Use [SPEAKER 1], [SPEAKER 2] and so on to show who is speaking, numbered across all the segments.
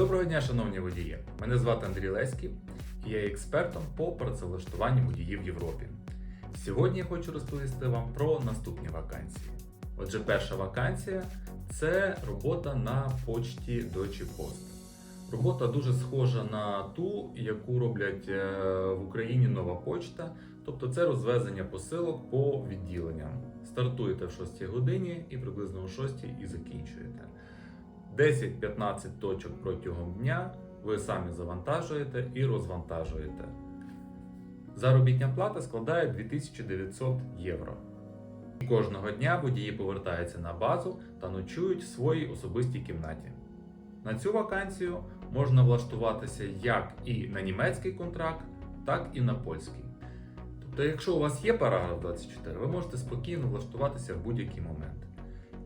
[SPEAKER 1] Доброго дня, шановні водії! Мене звати Андрій Леськів і я є експертом по працевлаштуванню водіїв в Європі. Сьогодні я хочу розповісти вам про наступні вакансії. Отже, перша вакансія це робота на почті Deutsche Post. Робота дуже схожа на ту, яку роблять е, в Україні нова почта, тобто це розвезення посилок по відділенням. Стартуєте в 6 годині і приблизно о 6 і закінчуєте. 10-15 точок протягом дня ви самі завантажуєте і розвантажуєте. Заробітня плата складає 2900 євро. Кожного дня водії повертаються на базу та ночують в своїй особистій кімнаті. На цю вакансію можна влаштуватися як і на німецький контракт, так і на польський. Тобто, якщо у вас є параграф 24, ви можете спокійно влаштуватися в будь-який момент.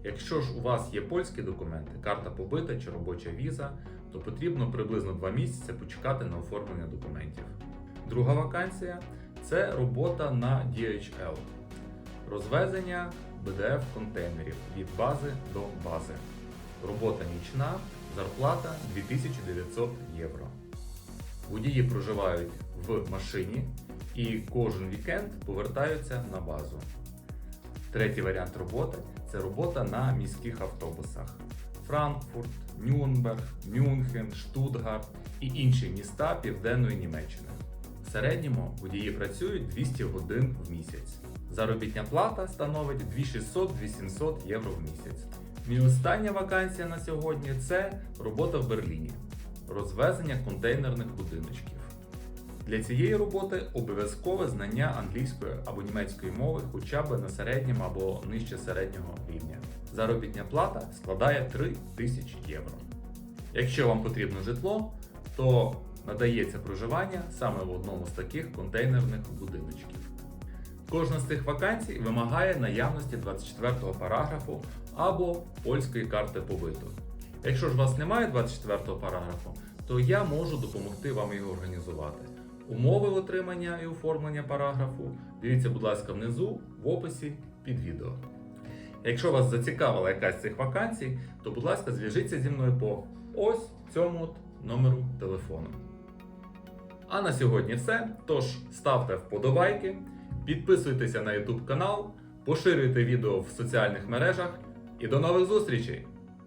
[SPEAKER 1] Якщо ж у вас є польські документи, карта побита чи робоча віза, то потрібно приблизно 2 місяці почекати на оформлення документів. Друга вакансія це робота на DHL. Розвезення BDF контейнерів від бази до бази. Робота нічна, зарплата 2900 євро. Водії проживають в машині і кожен вікенд повертаються на базу. Третій варіант роботи це робота на міських автобусах. Франкфурт, Нюрнберг, Мюнхен, Штутгарт і інші міста Південної Німеччини. В середньому водії працюють 200 годин в місяць. Заробітня плата становить 2600-800 євро в місяць. Мій остання вакансія на сьогодні це робота в Берліні. Розвезення контейнерних будиночків. Для цієї роботи обов'язкове знання англійської або німецької мови хоча б на середньому або нижче середнього рівня. Заробітня плата складає 3 тисячі євро. Якщо вам потрібно житло, то надається проживання саме в одному з таких контейнерних будиночків. Кожна з цих вакансій вимагає наявності 24 параграфу або польської карти побиту. Якщо ж у вас немає 24-го параграфу, то я можу допомогти вам його організувати. Умови отримання і оформлення параграфу дивіться, будь ласка, внизу в описі під відео. Якщо вас зацікавила якась з цих вакансій, то будь ласка, зв'яжіться зі мною по ось цьому от номеру телефону. А на сьогодні все. Тож ставте вподобайки, підписуйтеся на YouTube канал, поширюйте відео в соціальних мережах і до нових зустрічей!